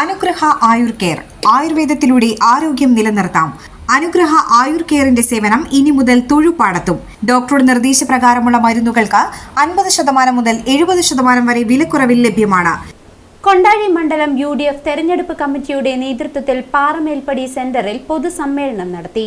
അനുഗ്രഹ ആയുർ കെയർ. ആയുർവേദത്തിലൂടെ ആരോഗ്യം നിലനിർത്താം. അനുഗ്രഹ ആയുർ കെയറിന്റെ സേവനം ഇനി മുതൽ തൊഴുപാടത്തും. ഡോക്ടറുടെ നിർദ്ദേശപ്രകാരമുള്ള മരുന്നുകൾക്ക് അൻപത് ശതമാനം മുതൽ എഴുപത് ശതമാനം വരെ വിലക്കുറവിൽ ലഭ്യമാണ്. കൊണ്ടാഴി മണ്ഡലം യു ഡി എഫ് തെരഞ്ഞെടുപ്പ് കമ്മിറ്റിയുടെ നേതൃത്വത്തിൽ പാറമേൽപ്പടി സെന്ററിൽ പൊതുസമ്മേളനം നടത്തി.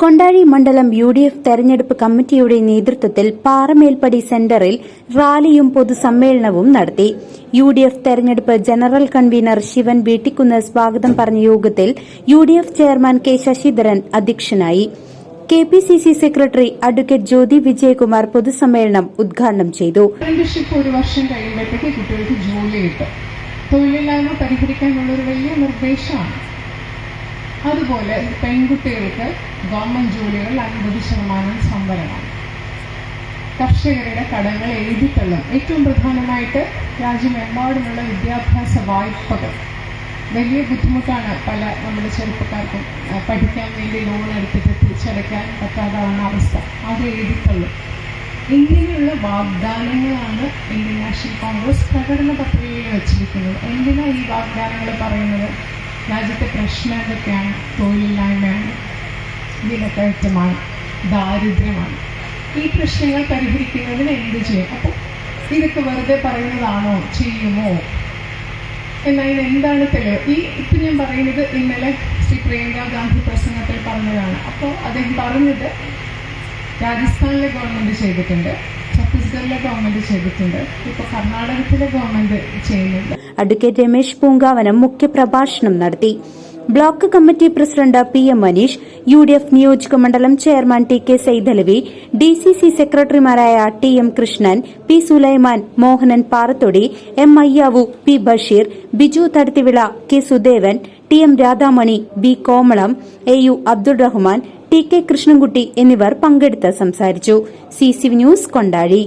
കൊണ്ടാഴി മണ്ഡലം യു ഡി എഫ് തെരഞ്ഞെടുപ്പ് കമ്മിറ്റിയുടെ നേതൃത്വത്തിൽ പാറമേൽപ്പടി സെന്ററിൽ റാലിയും പൊതുസമ്മേളനവും നടത്തി. യു ഡി എഫ് തെരഞ്ഞെടുപ്പ് ജനറൽ കൺവീനർ ശിവൻ വീട്ടിക്കുന്ന് സ്വാഗതം പറഞ്ഞ യോഗത്തിൽ U D F chairman K Sasidharan അധ്യക്ഷനായി. K P C C secretary advocate Jyothi Vijayakumar പൊതുസമ്മേളനം ഉദ്ഘാടനം ചെയ്തു. ഒരു വർഷം തൊഴിലില്ലായ്മ പരിഹരിക്കാനുള്ള ഒരു വലിയ നിർദ്ദേശമാണ്. അതുപോലെ പെൺകുട്ടികൾക്ക് ഗവൺമെന്റ് ജോലികൾ അൻപത് ശതമാനം സംവരണം. കർഷകരുടെ കടങ്ങൾ എഴുതിത്തള്ളും ഏറ്റവും പ്രധാനമായിട്ട് രാജ്യമെമ്പാടുമുള്ള വിദ്യാഭ്യാസ വായ്പകൾ. വലിയ ബുദ്ധിമുട്ടാണ് പല നമ്മുടെ ചെറുപ്പക്കാർക്കും പഠിക്കാൻ വേണ്ടി ലോൺ എടുത്തിട്ട് തിരിച്ചടയ്ക്കാൻ പറ്റാതാവുന്ന അവസ്ഥ. അത് എഴുതിത്തള്ളും ഇങ്ങനെയുള്ള വാഗ്ദാനങ്ങളാണ് ഇന്ത്യൻ നാഷണൽ കോൺഗ്രസ് പ്രകടന പത്രികയിൽ വച്ചിരിക്കുന്നത്. എന്തിനാണ് ഈ വാഗ്ദാനങ്ങൾ പറയുന്നത്? രാജ്യത്തെ പ്രശ്നം എന്തൊക്കെയാണ് തൊഴിലില്ലായ്മയാണ് വിലക്കയറ്റമാണ് ദാരിദ്ര്യമാണ്. ഈ പ്രശ്നങ്ങൾ പരിഹരിക്കുന്നതിന് എന്ത് ചെയ്യും? അപ്പോൾ ഇതൊക്കെ വെറുതെ പറയുന്നതാണോ? ചെയ്യുമോ? എന്നതിന് എന്താണ് തെളിവ്? ഈ ഇപ്പം ഞാൻ പറയുന്നത് ഇന്നലെ ശ്രീ പ്രിയങ്ക ഗാന്ധി പ്രസംഗത്തിൽ പറഞ്ഞതാണ്. അപ്പോൾ അദ്ദേഹം പറഞ്ഞത് രാജസ്ഥാനിലെ ഗവൺമെന്റ് ചെയ്തിട്ടുണ്ട് ഛത്തീസ്ഗഡിലെ ഗവൺമെന്റ് ചെയ്തിട്ടുണ്ട് ഇപ്പോൾ കർണാടകത്തിലെ ഗവൺമെന്റ് ചെയ്യുന്നുണ്ട്. അഡ്വക്കേറ്റ് രമേശ് പൂങ്കാവനം മുഖ്യപ്രഭാഷണം നടത്തി. Block committee president P M Maneesh U D F നിയോജക മണ്ഡലം chairman T K Saithalavi D C C സെക്രട്ടറിമാരായ T M Krishnan P Sulaiman Mohanan Parathodi M Ayyavu P Basheer Biju Thadathivila K Sudevan T M Radhamani B Komalam A U Abdul Rahman T K Krishnankutty എന്നിവർ പങ്കെടുത്ത് സംസാരിച്ചു. C C news Kondazhi.